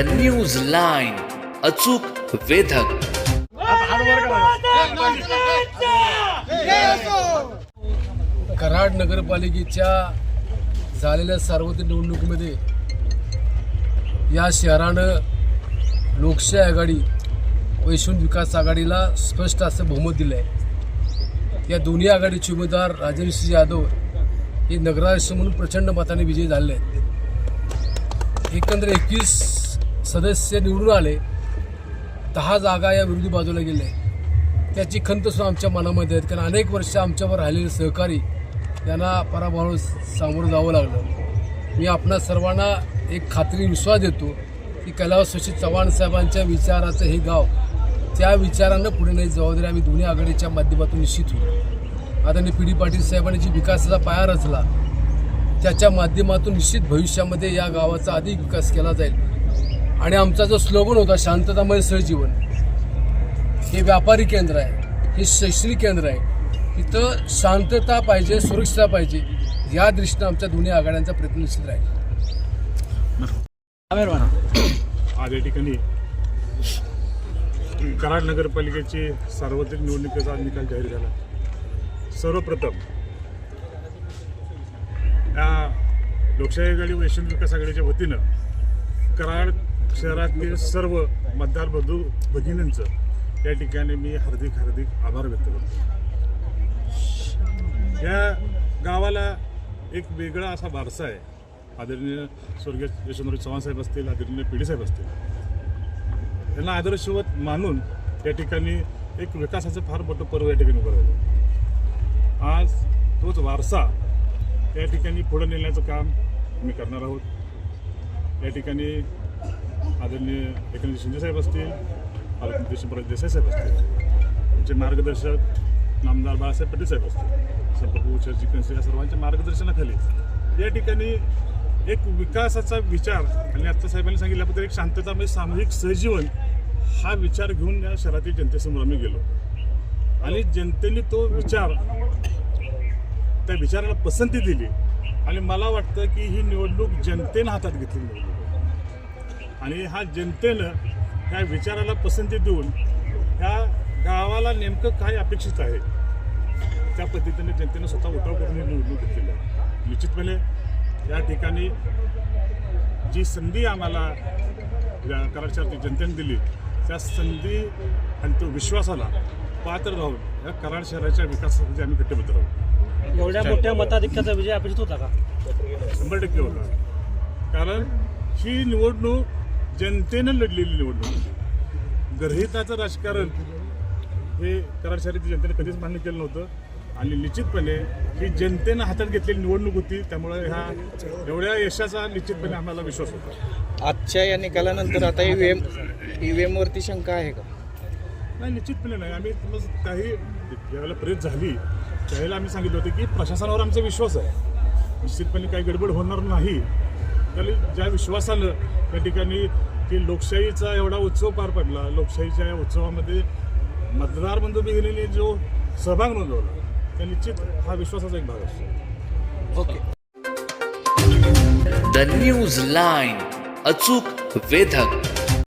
The news line अचूक वेधक. कराड नगरपालिकेच्या झालेल्या सार्वत्रिक निवडणुकीमध्ये या शहरानं लोकशाही आघाडी वैश्विक विकास आघाडीला स्पष्ट असं बहुमत दिलं आहे या दोन्ही आघाडीचे उमेदवार राजेंद्रसिंह यादव हे नगराध्यक्ष म्हणून प्रचंड मताने विजयी झाले आहेत. एकंदर एकवीस सदस्य निवडून आले दहा जागा या विरोधी बाजूला गेल्या त्याची खंत सुद्धा आमच्या मनामध्ये आहेत. कारण अनेक वर्ष आमच्यावर राहिलेले सहकारी यांना पराभवाला सामोरं जावं लागलं. मी आपणा सर्वांना एक खात्री विश्वास देतो की कैलास शशी चव्हाण साहेबांच्या विचाराचं हे गाव त्या विचारानं पुढे नाही जबाबदारी आम्ही दोन्ही आघाडीच्या माध्यमातून निश्चित होतो आदरणीय पी डी पाटील साहेबांनी जी विकासाचा पाया रचला त्याच्या माध्यमातून निश्चित भविष्यामध्ये या गावाचा अधिक विकास केला जाईल. आणि आमचा जो स्लोगन होता शांततामय सहजीवन हे व्यापारी केंद्र आहे हे शैक्षणिक केंद्र आहे. इथं शांतता पाहिजे सुरक्षितता पाहिजे या दृष्टीनं आमच्या दोन्ही आघाड्यांचा प्रयत्न निश्चित राहील. आज या ठिकाणी कराड नगरपालिकेची सार्वत्रिक निवडणुकीचा आज निकाल जाहीर झाला. सर्वप्रथम या लोकशाही आघाडी व यशवंत विकास आघाडीच्या वतीनं कराड शहरातील सर्व मतदार बंधू भगिनींचं या ठिकाणी मी हार्दिक हार्दिक आभार व्यक्त करतो. या गावाला एक वेगळा असा वारसा आहे. आदरणीय स्वर्गीय यशवंतराव चव्हाण साहेब असतील आदरणीय पिढी साहेब असतील. यांना आदर्शवत मानून या ठिकाणी एक विकासाचं फार मोठं पर्व या ठिकाणी उभं राहिलं. आज तोच वारसा या ठिकाणी पुढे नेण्याचं काम मी करणार आहोत. या ठिकाणी आदरणीय एकनाथ शिंदेसाहेब असतील आदरणीय देशमुख देसाई साहेब असतील त्यांचे मार्गदर्शक नामदार बाळासाहेब पटेल साहेब असतील संपर्क चर्चिकन्स या सर्वांच्या मार्गदर्शनाखाली या ठिकाणी एक विकासाचा विचार आणि आत्ता साहेबांनी सांगितल्याबद्दल एक शांतता म्हणजे सामूहिक सहजीवन हा विचार घेऊन या शहरातील जनतेसमोर आम्ही गेलो. आणि जनतेने तो विचार त्या विचाराला पसंती दिली. आणि मला वाटतं की ही निवडणूक जनतेनं हातात घेतली निवडणूक आणि हा जनतेनं ह्या विचाराला पसंती देऊन ह्या गावाला नेमकं काय अपेक्षित आहे? त्या पद्धतीने जनतेनं स्वतः उठाव करून ही निवडणूक घेतलेली आहे. निश्चितपणे या ठिकाणी जी संधी आम्हाला या कराडच्या जनतेने दिली त्या संधी आणि तो विश्वासाला पात्र राहून या कराड शहराच्या विकासासाठी आम्ही कटिबद्ध राहू. एवढ्या मोठ्या मताधिक्याचा विजय अपेक्षित होता का? शंभर टक्के होता. कारण ही निवडणूक जनतेनं लढलेली निवडणूक. होती. गर्हिताचं राजकारण हे कराड शहरातील जनतेने कधीच मान्य केलं नव्हतं. आणि निश्चितपणे ही जनतेनं हातात घेतलेली निवडणूक होती त्यामुळे ह्या एवढ्या यशाचा निश्चितपणे आम्हाला विश्वास होता. आजच्या या निकालानंतर आता ईव्हीएम ईव्हीएम वरती शंका आहे का? नाही निश्चितपणे नाही. आम्ही काही ज्यावेळेला प्रेस झाली त्यावेळेला आम्ही सांगितलं होतं की प्रशासनावर आमचा विश्वास आहे. निश्चितपणे काही गडबड होणार नाही. त्याला ज्या विश्वासानं त्या ठिकाणी की लोकशाहीचा एवढा उत्सव पार पडला लोकशाहीच्या या उत्सवामध्ये मतदार बंधू भगिनीने जो सहभाग नोंदवला त्या निश्चित हा विश्वासाचा एक भाग असतो. ओके. द न्यूज लाईन अचूक वेधक.